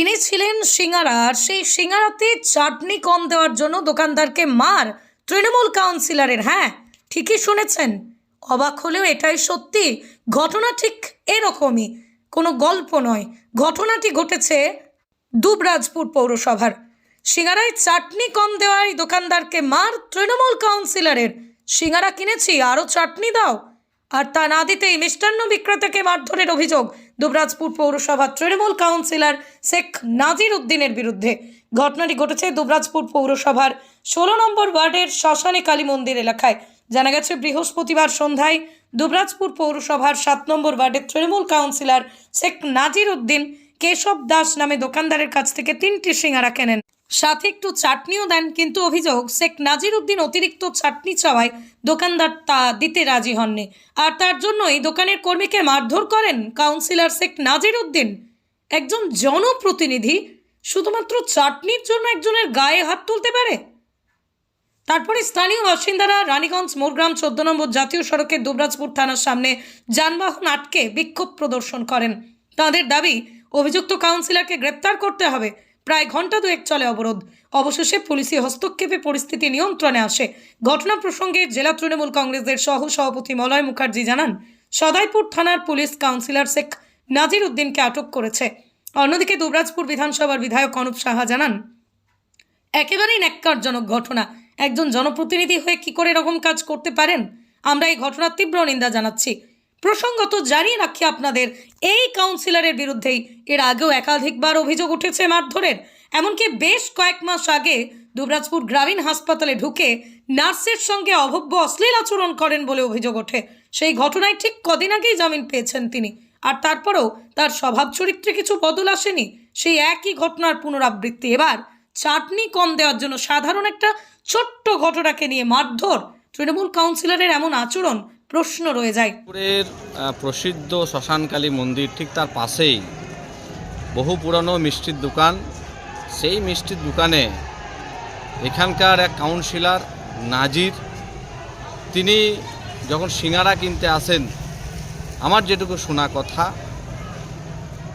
কিনেছিলেন সিঙ্গারা, আর সেই সিঙ্গারাতে চাটনি কম দেওয়ার জন্য দোকানদারকে মার তৃণমূল কাউন্সিলরের। হ্যাঁ ঠিকই শুনেছেন। অবাক হলেও এটাই সত্যি। ঘটনা ঠিক এরকমই। কোনো গল্প নয়। ঘটনাটি ঘটেছে দুবরাজপুর পৌরসভার। সিঙ্গারায় চাটনি কম দেওয়ায় দোকানদারকে মার তৃণমূল কাউন্সিলরের। সিঙ্গারা কিনেছি, আরও চাটনি দাও। আর তা না দিতেই মিষ্টান্ন বিক্রেতাকে মারধরের অভিযোগ দুবরাজপুর পৌরসভার তৃণমূল কাউন্সিলর শেখ নাজির উদ্দিনের বিরুদ্ধে। ঘটনাটি ঘটেছে দুবরাজপুর পৌরসভার ষোলো নম্বর ওয়ার্ডের শ্মশানে কালী মন্দির এলাকায়। জানা গেছে, বৃহস্পতিবার সন্ধ্যায় দুবরাজপুর পৌরসভার সাত নম্বর ওয়ার্ডের তৃণমূল কাউন্সিলর শেখ নাজির উদ্দিন কেশব দাস নামে দোকানদারের কাছ থেকে তিনটি সিঙ্গারা কেনেন। সাথে একটু চাটনিও দেন, কিন্তু অভিযোগ, শেখ নাজির উদ্দিন অতিরিক্ত চাটনি চাওয়ায় দোকানদার তা দিতে রাজি হননি। আর তার জন্যই দোকানের কর্মীকে মারধর করেন কাউন্সিলর শেখ নাজির উদ্দিন একজন জনপ্রতিনিধি শুধুমাত্র চাটনির জন্য একজনের গায়ে হাত তুলতে পারে? তারপরে স্থানীয় বাসিন্দারা রানীগঞ্জ, মোরগ্রাম, চোদ্দ নম্বর জাতীয় সড়কের দুবরাজপুর থানার সামনে যানবাহন আটকে বিক্ষোভ প্রদর্শন করেন। তাদের দাবি, অভিযুক্ত কাউন্সিলরকে গ্রেপ্তার করতে হবে। প্রায় ঘণ্টা দুয়েক চলে অবরোধ। অবশেষে পুলিশি হস্তক্ষেপে পরিস্থিতি নিয়ন্ত্রণে আসে। ঘটনা প্রসঙ্গে জেলা তৃণমূল কংগ্রেসের সহ সভাপতি মলয় মুখার্জি জানান, সদাইপুর থানার পুলিশ কাউন্সিলর শেখ নাজির উদ্দিনকে আটক করেছে। অন্যদিকে দুবরাজপুর বিধানসভার বিধায়ক অনুপ সাহা জানান, একেবারেই ন্যাক্কারজনক ঘটনা। একজন জনপ্রতিনিধি হয়ে কি করে এরকম কাজ করতে পারেন? আমরা এই ঘটনার তীব্র নিন্দা জানাচ্ছি। প্রসঙ্গত জানিয়ে রাখি আপনাদের, এই কাউন্সিলরের বিরুদ্ধেই এর আগেও একাধিকবার অভিযোগ উঠেছে মারধরের। এমনকি বেশ কয়েক মাস আগে দুবরাজপুর গ্রামীণ হাসপাতালে ঢুকে নার্সের সঙ্গে অভব্য অশ্লীল আচরণ করেন বলে অভিযোগ ওঠে। সেই ঘটনায় ঠিক কদিন আগেই জামিন পেয়েছেন তিনি। আর তারপরেও তার স্বভাব চরিত্রে কিছু বদল আসেনি। সেই একই ঘটনার পুনরাবৃত্তি। এবার চাটনি কম দেওয়ার জন্য সাধারণ একটা ছোট্ট ঘটনাকে নিয়ে মারধর। তৃণমূল কাউন্সিলরের এমন আচরণ প্রশ্ন রয়ে যায়। পুরের প্রসিদ্ধ শ্মশানকালী মন্দির ঠিক তার পাশেই। বহু পুরনো মিষ্টির দোকান। সেই মিষ্টির দোকানে এখানকার এক কাউন্সিলর নাজির, তিনি যখন সিঙ্গারা কিনতে আসেন, আমার যেটুকু শোনা কথা,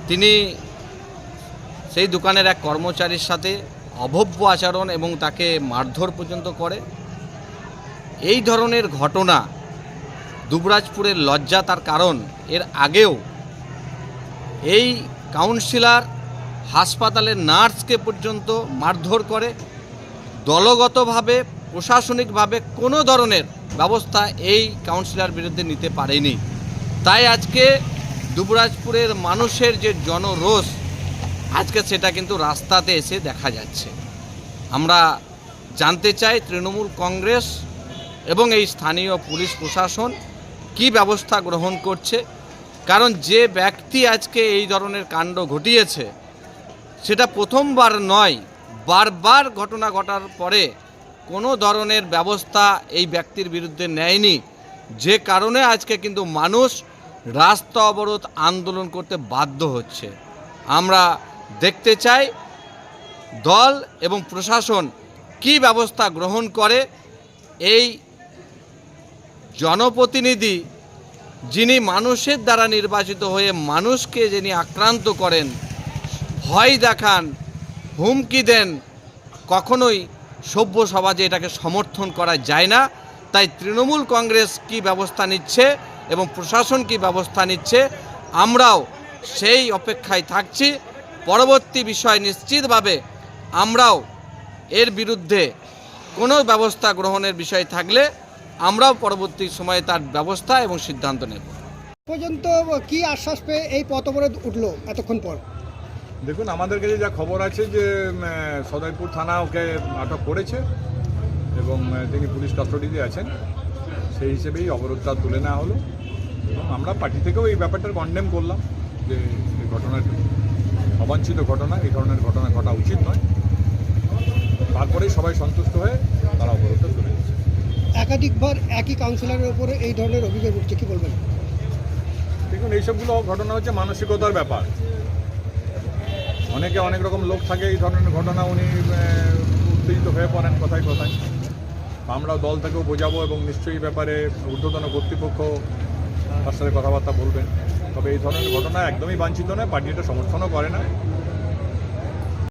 তিনি সেই দোকানের এক কর্মচারীর সাথে অভব্য আচরণ এবং তাকে মারধর পর্যন্ত করে। এই ধরনের ঘটনা দুবরাজপুরের লজ্জা তার কারণ। এর আগেও এই কাউন্সিলার হাসপাতালের নার্সকে পর্যন্ত মারধর করে। দলগতভাবে, প্রশাসনিকভাবে কোনো ধরনের ব্যবস্থা এই কাউন্সিলর বিরুদ্ধে নিতে পারেনি। তাই আজকে দুবরাজপুরের মানুষের যে জনরোষ, আজকে সেটা কিন্তু রাস্তাতে এসে দেখা যাচ্ছে। আমরা জানতে চাই তৃণমূল কংগ্রেস এবং এই স্থানীয় পুলিশ প্রশাসন কি ব্যবস্থা গ্রহণ করছে? কারণ যে ব্যক্তি আজকে এই ধরনের কাণ্ড ঘটিয়েছে, সেটা প্রথমবার নয়, বারবার ঘটনা ঘটার পরে কোনো ধরনের ব্যবস্থা এই ব্যক্তির বিরুদ্ধে নেয়নি। যে কারণে আজকে কিন্তু মানুষ রাস্তা অবরোধ আন্দোলন করতে বাধ্য হচ্ছে। আমরা দেখতে চাই দল এবং প্রশাসন কি ব্যবস্থা গ্রহণ করে এই জনপ্রতিনিধি যিনি মানুষের দ্বারা নির্বাচিত হয়ে মানুষকে যিনি আক্রান্ত করেন, ভয় দেখান, হুমকি দেন, কখনোই সভ্য সমাজে এটাকে সমর্থন করা যায় না। তাই তৃণমূল কংগ্রেস কি ব্যবস্থা নিচ্ছে এবং প্রশাসন কি ব্যবস্থা নিচ্ছে, আমরাও সেই অপেক্ষায় থাকছি। পরবর্তী বিষয় নিশ্চিতভাবে আমরাও এর বিরুদ্ধে কোনো ব্যবস্থা গ্রহণের বিষয় থাকলে আমরাও পরবর্তী সময়ে তার ব্যবস্থা এবং সিদ্ধান্ত নেব। পর্যন্ত কি আশ্বাস পেয়ে এই পথ অবরোধ উঠল এতক্ষণ পর? দেখুন আমাদের কাছে যা খবর আছে যে সদয়পুর থানা ওকে আটক করেছে এবং তিনি পুলিশ কাস্টডিতে আছেন। সেই হিসেবেই অবরোধটা তুলে নেওয়া হলো। এবং আমরা পার্টি থেকেও এই ব্যাপারটা কন্ডেম করলাম যে এই ঘটনাটি অবাঞ্ছিত ঘটনা এই ধরনের ঘটনা ঘটা উচিত নয়। তারপরেই সবাই সন্তুষ্ট হয়ে তারা অবরোধটা তুলে একাধিকবার একই কাউন্সিলরের উপরে এই ধরনের অভিযোগ উঠছে। কি বলবেন? দেখুন, এইসবগুলো ঘটনা হচ্ছে মানসিকতার ব্যাপার। অনেকে অনেক রকম লোক থাকে, এই ধরনের ঘটনা উনি উত্তেজিত হয়ে পড়েন কথায় কথায়। আমরা দল থেকেও বোঝাবো এবং নিশ্চয়ই ব্যাপারে ঊর্ধ্বতন কর্তৃপক্ষ তার সাথে কথাবার্তা বলবেন। তবে এই ধরনের ঘটনা একদমই বাঞ্ছিত নয়, পার্টি এটা সমর্থনও করে না।